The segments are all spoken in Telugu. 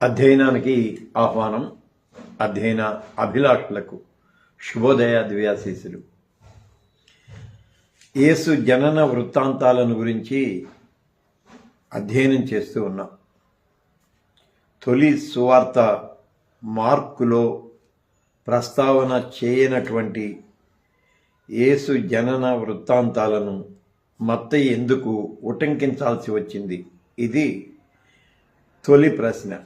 అధ్యయనానికి ఆహ్వానం అధ్యయన అభిలాషులకు శుభోదయ దివ్యాశీసులు యేసు జనన వృత్తాంతాలను గురించి అధ్యయనం చేస్తూ ఉన్నాం. తొలి సువార్త మార్కులో ప్రస్తావన చేయనటువంటి యేసు జనన వృత్తాంతాలను మత్త ఎందుకు ఉటంకించాల్సి వచ్చింది? ఇది తొలి ప్రశ్న.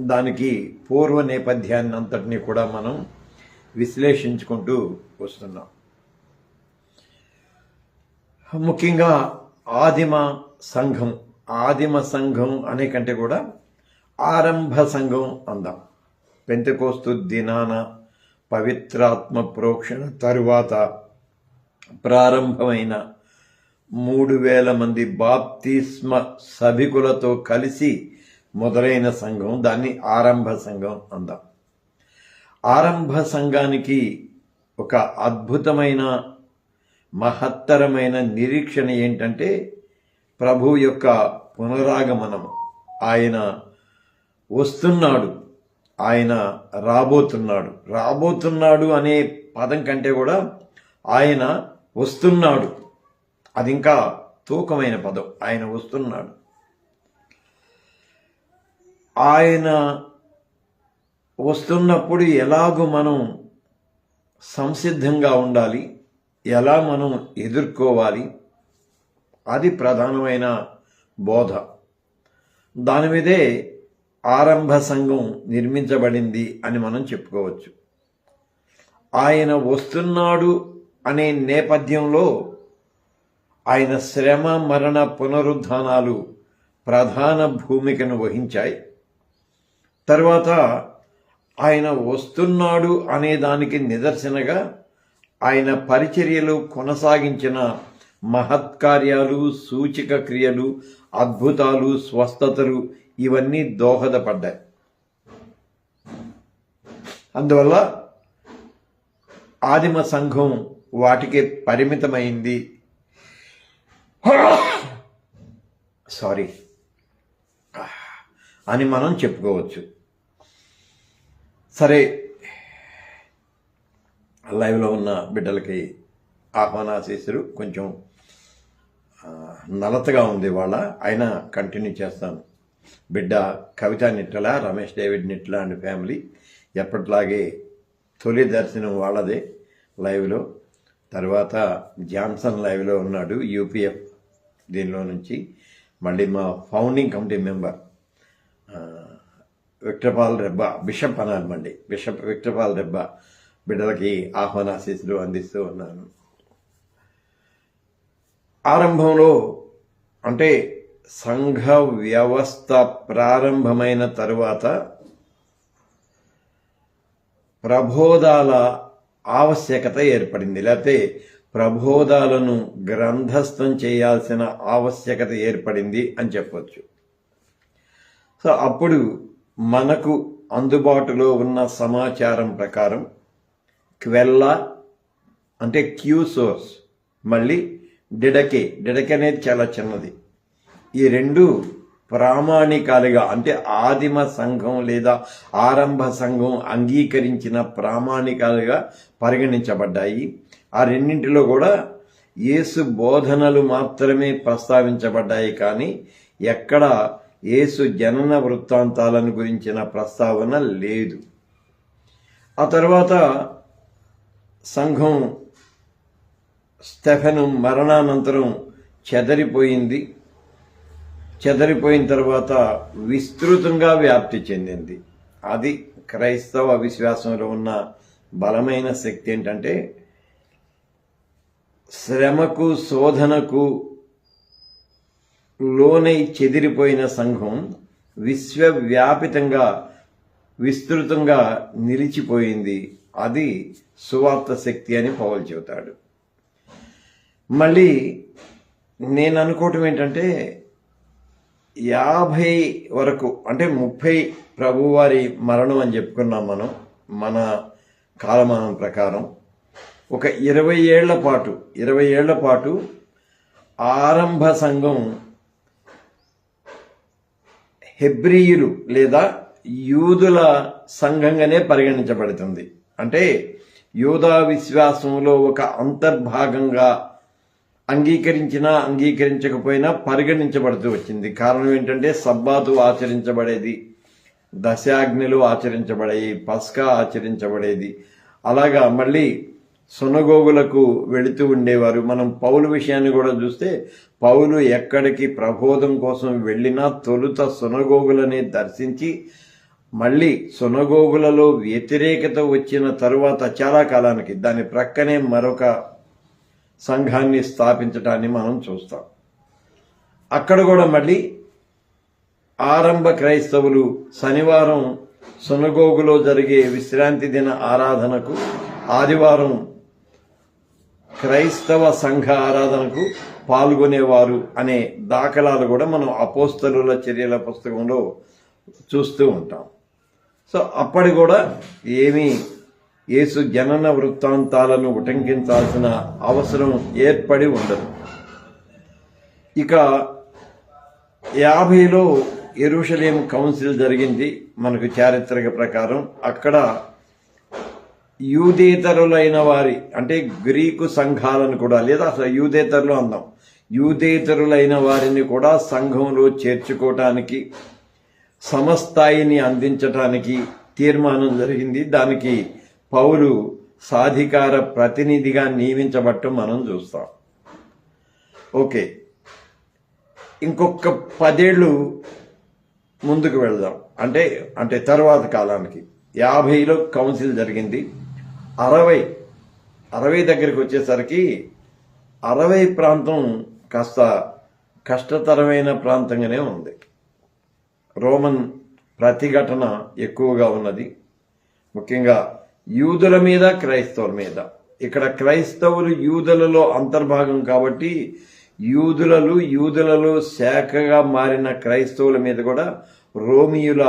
దానికి పూర్వ నేపథ్యాన్ని అంతటినీ కూడా మనం విశ్లేషించుకుంటూ వస్తున్నాం. ముఖ్యంగా ఆదిమ సంఘం ఆదిమ సంఘం అనే కంటే కూడా ఆరంభ సంఘం అందాం. పెంతకోస్తు దినాన పవిత్రాత్మ ప్రోక్షణ తరువాత ప్రారంభమైన మూడు వేల మంది బాప్తిస్మ సభికులతో కలిసి మొదలైన సంఘం దాన్ని ఆరంభ సంఘం అందాం. ఆరంభ సంఘానికి ఒక అద్భుతమైన మహత్తరమైన నిరీక్షణ ఏంటంటే ప్రభు యొక్క పునరాగమనం. ఆయన వస్తున్నాడు. ఆయన రాబోతున్నాడు. రాబోతున్నాడు అనే పదం కంటే కూడా ఆయన వస్తున్నాడు. అది ఇంకా తూకమైన పదం. ఆయన వస్తున్నాడు. ఆయన వస్తున్నప్పుడు ఎలాగో మనం సంసిద్ధంగా ఉండాలి? ఎలా మనం ఎదుర్కోవాలి? అది ప్రధానమైన బోధ. దాని మీదే ఆరంభ సంఘం నిర్మించబడింది అని మనం చెప్పుకోవచ్చు. ఆయన వస్తున్నాడు అనే నేపథ్యంలో ఆయన శ్రమ మరణ పునరుద్ధానాలు ప్రధాన భూమికను వహించాయి. తర్వాత ఆయన వస్తున్నాడు అనే దానికి నిదర్శనగా ఆయన పరిచర్యలు కొనసాగించిన మహత్కార్యాలు సూచిక క్రియలు అద్భుతాలు స్వస్థతలు ఇవన్నీ దోహదపడ్డాయి. అందువల్ల ఆదిమ సంఘం వాటికి పరిమితమైంది. సారీ. అని మనం చెప్పుకోవచ్చు. సరే. లైవ్లో ఉన్న బిడ్డలకి ఆహ్వానాశీసులు కొంచెం నలతగా ఉంది వాళ్ళ. అయినా కంటిన్యూ చేస్తాను. బిడ్డ Kavitha Nitla Ramesh David Nitla and family ఎప్పటిలాగే తొలి దర్శనం వాళ్ళదే లైవ్లో తర్వాత జాన్సన్ లైవ్లో ఉన్నాడు యూపీఎఫ్ దీనిలో నుంచి. మళ్ళీ మా ఫౌండింగ్ కమిటీ మెంబర్ విక్టపాల్ రెబ్బ బిషప్ అనాలి బిషప్ విక్టపాల్ రెబ్బ బిడ్డలకి ఆహ్వానాశీస్సులు అందిస్తూ ఉన్నాను. ఆరంభంలో అంటే సంఘ వ్యవస్థ ప్రారంభమైన తరువాత ప్రబోధాల ఆవశ్యకత ఏర్పడింది. లేకపోతే ప్రబోధాలను గ్రంథస్థం చేయాల్సిన ఆవశ్యకత ఏర్పడింది అని చెప్పొచ్చు. సో అప్పుడు మనకు అందుబాటులో ఉన్న సమాచారం ప్రకారం క్వెల్లా అంటే క్యూ సోర్స్ మళ్ళీ డిడకే. డిడకే అనేది చాలా చిన్నది. ఈ రెండు ప్రామాణికాలుగా అంటే ఆదిమ సంఘం లేదా ఆరంభ సంఘం అంగీకరించిన ప్రామాణికాలుగా పరిగణించబడ్డాయి. ఆ రెండింటిలో కూడా యేసు బోధనలు మాత్రమే ప్రస్తావించబడ్డాయి కానీ ఎక్కడ యేసు జనన వృత్తాంతాలను గురించిన ప్రస్తావన లేదు. ఆ తర్వాత సంఘం స్టెఫెను మరణానంతరం చెదరిపోయింది. చెదరిపోయిన తర్వాత విస్తృతంగా వ్యాప్తి చెందింది. అది క్రైస్తవ విశ్వాసంలో ఉన్న బలమైన శక్తి ఏంటంటే శ్రమకు శోధనకు లోనై చెదిరిపోయిన సంఘం విశ్వవ్యాపితంగా విస్తృతంగా నిలిచిపోయింది. అది సువార్త శక్తి అని పౌలు చెబుతాడు. మళ్ళీ నేను అనుకోవటం ఏంటంటే యాభై వరకు అంటే ముప్పై ప్రభువారి మరణం అని చెప్పుకున్నాం మనం మన కాలమానం ప్రకారం. ఒక ఇరవై ఏళ్ళ పాటు ఇరవై ఏళ్ళ పాటు ఆరంభ సంఘం హెబ్రియులు లేదా యూదుల సంఘంగానే పరిగణించబడుతుంది. అంటే యూదా విశ్వాసంలో ఒక అంతర్భాగంగా అంగీకరించినా అంగీకరించకపోయినా పరిగణించబడుతూ వచ్చింది. కారణం ఏంటంటే సబ్బాతు ఆచరించబడేది దశాగ్నిలు ఆచరించబడేవి పస్కా ఆచరించబడేది. అలాగా మళ్ళీ సునగోగులకు వెళుతూ ఉండేవారు. మనం పౌలు విషయాన్ని కూడా చూస్తే పౌలు ఎక్కడికి ప్రబోధం కోసం వెళ్ళినా తొలుత సునగోగులని దర్శించి మళ్ళీ సునగోగులలో వ్యతిరేకత వచ్చిన తరువాత చాలా కాలానికి దాని ప్రక్కనే మరొక సంఘాన్ని స్థాపించడాన్ని మనం చూస్తాం. అక్కడ కూడా మళ్ళీ ఆరంభ క్రైస్తవులు శనివారం సునగోగులో జరిగే విశ్రాంతి దిన ఆరాధనకు ఆదివారం క్రైస్తవ సంఘ ఆరాధనకు పాల్గొనేవారు అనే దాఖలాలు కూడా మనం అపోస్తలుల చర్యల పుస్తకంలో చూస్తూ ఉంటాం. సో అప్పటి కూడా ఏమీ యేసు జనన వృత్తాంతాలను ఉటంకించాల్సిన అవసరం ఏర్పడి ఉండదు. ఇక యాభైలో ఎరుషలేం కౌన్సిల్ జరిగింది మనకు చారిత్రక ప్రకారం. అక్కడ యూదేతరులైన వారి అంటే గ్రీకు సంఘాలను కూడా లేదా అసలు యూదేతరులు అందాం యూదేతరులైన వారిని కూడా సంఘంలో చేర్చుకోవటానికి సమస్థాయిని అందించటానికి తీర్మానం జరిగింది. దానికి పౌలు సాధికార ప్రతినిధిగా నియమించబట్టం మనం చూస్తాం. ఓకే. ఇంకొక పదేళ్ళు ముందుకు వెళ్దాం. అంటే అంటే తర్వాత కాలానికి. యాభైలో కౌన్సిల్ జరిగింది. అరవై అరవై దగ్గరికి వచ్చేసరికి అరవై ప్రాంతం కాస్త కష్టతరమైన ప్రాంతంగానే ఉంది. రోమన్ ప్రతిఘటన ఎక్కువగా ఉన్నది. ముఖ్యంగా యూదుల మీద క్రైస్తవుల మీద. ఇక్కడ క్రైస్తవులు యూదులలో అంతర్భాగం కాబట్టి యూదులలో యూదులలో శాఖగా మారిన క్రైస్తవుల మీద కూడా రోమియుల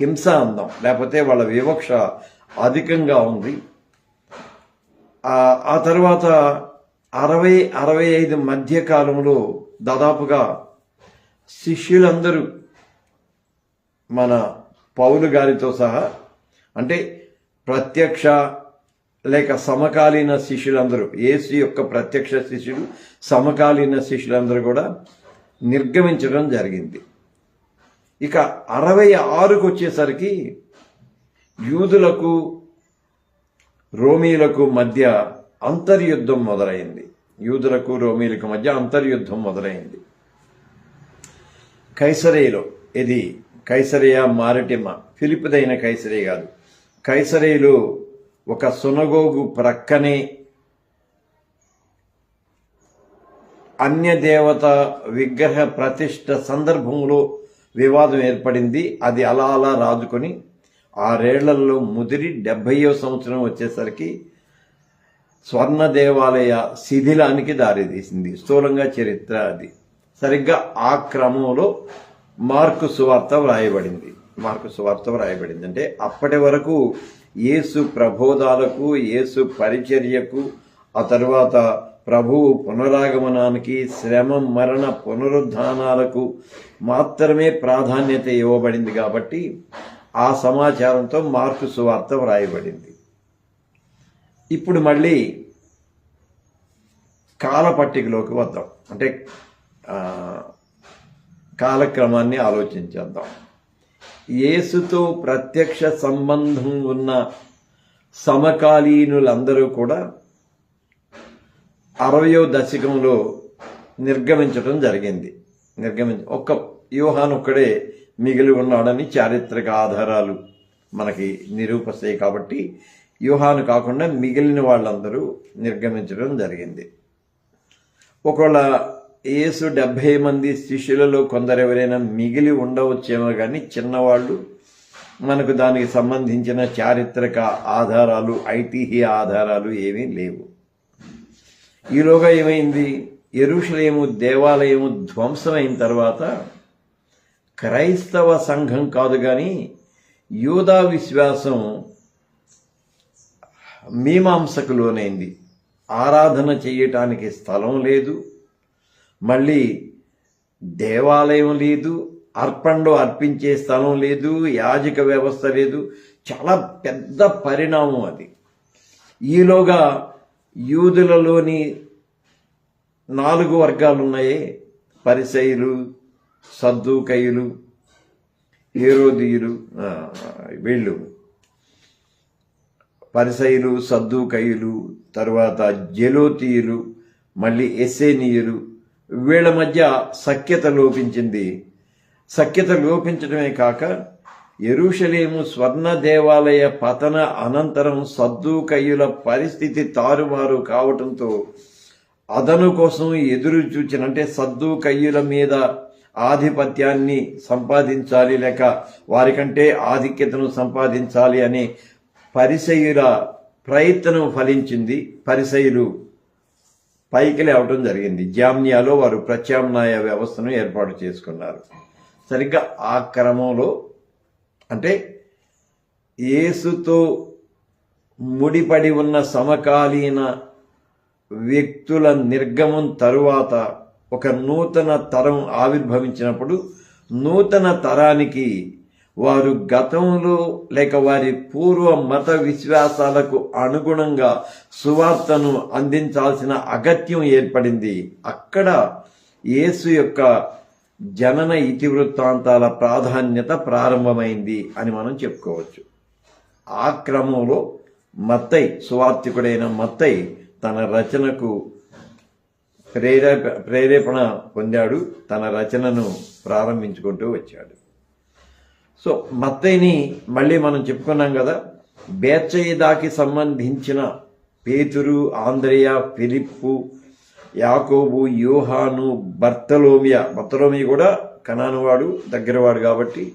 హింస అందం లేకపోతే వాళ్ళ వివక్ష అధికంగా ఉంది. ఆ- తర్వాత అరవై అరవై ఐదు మధ్య కాలంలో దాదాపుగా శిష్యులందరూ మన పౌలు గారితో సహా అంటే ప్రత్యక్ష లేక సమకాలీన శిష్యులందరూ ఏసు యొక్క ప్రత్యక్ష శిష్యులు సమకాలీన శిష్యులందరూ కూడా నిర్గమించడం జరిగింది. ఇక అరవై ఆరుకు వచ్చేసరికి యూదులకు రోమీలకు మధ్య అంతర్యుద్ధం మొదలైంది. యూదులకు రోమీలకు మధ్య అంతర్యుద్ధం మొదలైంది. కైసరేలో ఇది కైసరియా మారటిమ ఫిలిపిదైన కైసరే కాదు. కైసరేలో ఒక సునగోగు ప్రక్కనే అన్యదేవత విగ్రహ ప్రతిష్ట సందర్భంలో వివాదం ఏర్పడింది. అది అలా అలా రాజుకొని ఆరేళ్ళలో ముదిరి డెబ్బయో సంవత్సరం వచ్చేసరికి స్వర్ణ దేవాలయ శిథిలానికి దారితీసింది. స్థూలంగా చరిత్ర అది. సరిగ్గా ఆ క్రమంలో మార్కు సువార్త వ్రాయబడింది. మార్కు సువార్త వ్రాయబడింది. అంటే అప్పటి వరకు యేసు ప్రబోధాలకు యేసు పరిచర్యకు ఆ తర్వాత ప్రభువు పునరాగమనానికి శ్రమ మరణ పునరుద్ధానాలకు మాత్రమే ప్రాధాన్యత ఇవ్వబడింది కాబట్టి ఆ సమాచారంతో మార్కు సువార్త వ్రాయబడింది. ఇప్పుడు మళ్ళీ కాలపట్టికలోకి వద్దాం. అంటే కాలక్రమాన్ని ఆలోచించేద్దాం. యేసుతో ప్రత్యక్ష సంబంధం ఉన్న సమకాలీనులందరూ కూడా అరవయో దశకంలో నిర్గమించడం జరిగింది. నిర్గమించ ఒక్క యోహాన్ ఒక్కడే మిగిలి ఉన్నాడని చారిత్రక ఆధారాలు మనకి నిరూపిస్తాయి కాబట్టి వ్యూహాను కాకుండా మిగిలిన వాళ్ళందరూ నిర్గమించడం జరిగింది. ఒకవేళ యేసు డెబ్భై మంది శిష్యులలో కొందరు ఎవరైనా మిగిలి ఉండవచ్చేమో కానీ చిన్నవాళ్ళు మనకు దానికి సంబంధించిన చారిత్రక ఆధారాలు ఐతిహ్య ఆధారాలు ఏమీ లేవు. ఈలోగా ఏమైంది? ఎరుషులేము దేవాలయము ధ్వంసమైన తర్వాత క్రైస్తవ సంఘం కాదు కానీ యూదా విశ్వాసం మీమాంసకు లోనైంది ఆరాధన చేయటానికి స్థలం లేదు. మళ్ళీ దేవాలయం లేదు. అర్పణలో అర్పించే స్థలం లేదు. యాజక వ్యవస్థ లేదు. చాలా పెద్ద పరిణామం అది. ఈలోగా యూదులలోని నాలుగు వర్గాలు ఉన్నాయి పరిసైలు సద్దుకయులు హేరోదీయులు వీళ్ళు. పరిసయులు సద్దుకయులు తర్వాత జలోతీయులు మళ్ళీ ఎస్సేనీయులు. వీళ్ళ మధ్య సఖ్యత లోపించింది. సఖ్యత లోపించడమే కాక ఎరుషలేము స్వర్ణ దేవాలయ పతన అనంతరం సద్దుకయ్యుల పరిస్థితి తారుమారు కావటంతో అదను కోసం ఎదురు చూచిన అంటే సద్దు కయ్యుల మీద ఆధిపత్యాన్ని సంపాదించాలి లేక వారికంటే ఆధిక్యతను సంపాదించాలి అనే పరిసయుల ప్రయత్నం ఫలించింది పరిసయులు. పైకి లేవటం జరిగింది. జామ్నియాలో వారు ప్రత్యామ్నాయ వ్యవస్థను ఏర్పాటు చేసుకున్నారు. సరిగ్గా ఆ క్రమంలో అంటే యేసుతో ముడిపడి ఉన్న సమకాలీన వ్యక్తుల నిర్గమం తరువాత ఒక నూతన తరం ఆవిర్భవించినప్పుడు నూతన తరానికి వారు గతంలో లేక వారి పూర్వ మత విశ్వాసాలకు అనుగుణంగా సువార్తను అందించాల్సిన అగత్యం ఏర్పడింది. అక్కడ యేసు యొక్క జనన ఇతివృత్తాంతాల ప్రాధాన్యత ప్రారంభమైంది అని మనం చెప్పుకోవచ్చు. ఆ క్రమంలో మత్తై సువార్థికుడైన మత్తై తన రచనకు ప్రేరేప ప్రేరేపణ పొందాడు. తన రచనను ప్రారంభించుకుంటూ వచ్చాడు. సో మత్తయిని మళ్ళీ మనం చెప్పుకున్నాం కదా బేచయిదాకి సంబంధించిన పేతురు ఆంధ్రయ ఫిలిప్పు యాకోబు యూహాను బర్తలోమియా బర్తలోమి కూడా కనానవాడు దగ్గరవాడు కాబట్టి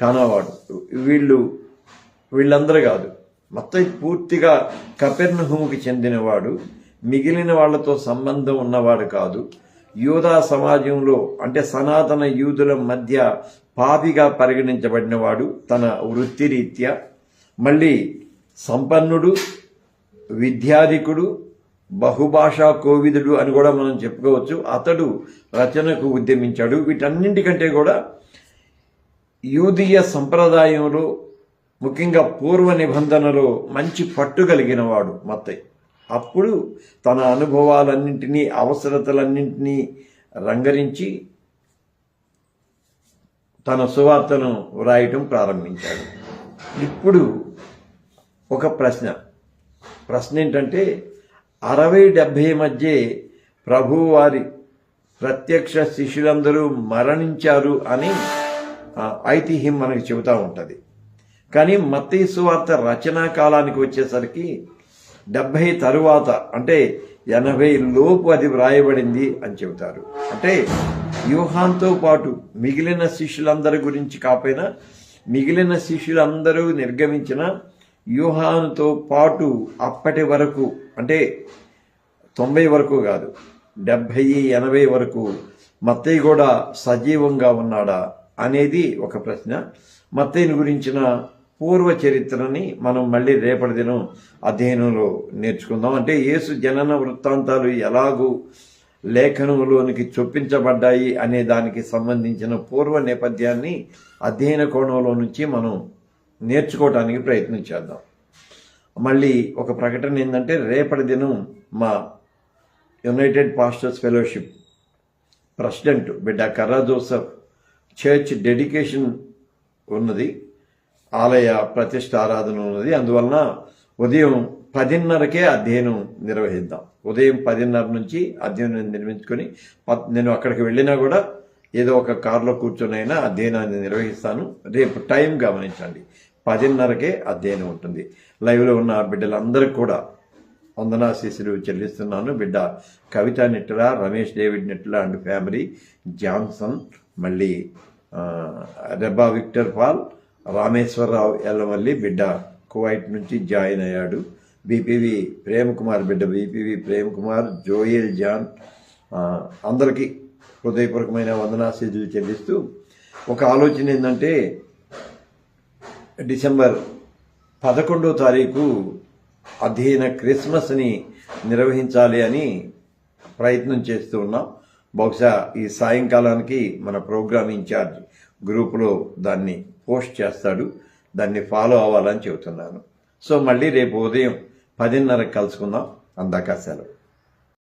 కానావాడు. వీళ్ళు వీళ్ళందరూ కాదు. మొత్తం పూర్తిగా కపెర్నహుముకి చెందినవాడు. మిగిలిన వాళ్ళతో సంబంధం ఉన్నవాడు కాదు. యూదా సమాజంలో అంటే సనాతన యూదుల మధ్య పాపిగా పరిగణించబడినవాడు తన వృత్తిరీత్యా. మళ్ళీ సంపన్నుడు విద్యాధికుడు బహుభాషా కోవిదుడు అని కూడా మనం చెప్పుకోవచ్చు. అతడు రచనకు ఉద్యమించాడు. వీటన్నింటికంటే కూడా యూదీయ సంప్రదాయంలో ముఖ్యంగా పూర్వ నిబంధనలో మంచి పట్టు కలిగిన వాడు మత్తయ్య అప్పుడు తన అనుభవాలన్నింటినీ అవసరతలన్నింటినీ రంగరించి తన సువార్తను వ్రాయటం ప్రారంభించాడు. ఇప్పుడు ఒక ప్రశ్న. ప్రశ్న ఏంటంటే అరవై డెబ్భై మధ్య ప్రభువారి ప్రత్యక్ష శిష్యులందరూ మరణించారు అని ఐతిహ్యం మనకు చెబుతూ ఉంటుంది. కానీ మత్తయి సువార్త రచనా కాలానికి వచ్చేసరికి డెబ్భై తరువాత అంటే ఎనభై లోపు అది వ్రాయబడింది అని చెబుతారు. అంటే వ్యూహాంతో పాటు మిగిలిన శిష్యులందరి గురించి కాకపోయినా మిగిలిన శిష్యులందరూ నిర్గమించిన వ్యూహాంతో పాటు అప్పటి వరకు అంటే తొంభై వరకు కాదు డెబ్భై ఎనభై వరకు మత్తయ్య కూడా సజీవంగా ఉన్నాడా అనేది ఒక ప్రశ్న. మత్తయ్యని గురించిన పూర్వ చరిత్రని మనం మళ్ళీ రేపటి దినం అధ్యయనంలో నేర్చుకుందాం. అంటే యేసు జనన వృత్తాంతాలు ఎలాగూ లేఖనంలోనికి చొప్పించబడ్డాయి అనే దానికి సంబంధించిన పూర్వ నేపథ్యాన్ని అధ్యయన కోణంలో నుంచి మనం నేర్చుకోవటానికి ప్రయత్నం చేద్దాం. మళ్ళీ ఒక ప్రకటన ఏంటంటే రేపటి దినం మా యునైటెడ్ పాస్టర్స్ ఫెలోషిప్ ప్రెసిడెంట్ బిడ్డ కర్రా జోసఫ్ చర్చ్ డెడికేషన్ ఉన్నది. ఆలయ ప్రతిష్ట ఆరాధన ఉన్నది. అందువలన ఉదయం పదిన్నరకే అధ్యయనం నిర్వహిద్దాం. ఉదయం పదిన్నర నుంచి అధ్యయనం నిర్మించుకొని నేను అక్కడికి వెళ్ళినా కూడా ఏదో ఒక కారులో కూర్చొనైనా అధ్యయనాన్ని నిర్వహిస్తాను. రేపు టైం గమనించండి. పదిన్నరకే అధ్యయనం ఉంటుంది. లైవ్లో ఉన్న బిడ్డలందరికీ కూడా వందనాశీసులు చెల్లిస్తున్నాను. బిడ్డ Kavitha Nittula Ramesh David Netla and family Johnson మళ్ళీ రెబ్బా విక్టర్ పాల్ రామేశ్వరరావు ఎల్లమల్లి బిడ్డ కువైట్ నుంచి జాయిన్ అయ్యాడు. బీపీవి ప్రేమ్ కుమార్ బిడ్డ BPV Prem Kumar Joel John అందరికీ హృదయపూర్వకమైన వందనాశీస్సులు చెల్లిస్తూ ఒక ఆలోచన ఏంటంటే డిసెంబర్ పదకొండో తారీఖు అధ్యయన క్రిస్మస్ని నిర్వహించాలి అని ప్రయత్నం చేస్తూ ఉన్నాం. బహుశా ఈ సాయంకాలానికి మన ప్రోగ్రామ్ ఇన్ఛార్జ్ గ్రూపులో దాన్ని పోస్ట్ చేస్తాడు దాన్ని ఫాలో అవ్వాలని చెబుతున్నాను. సో మళ్ళీ రేపు ఉదయం పదిన్నరకు కలుసుకుందాం. అందాక సెలవు.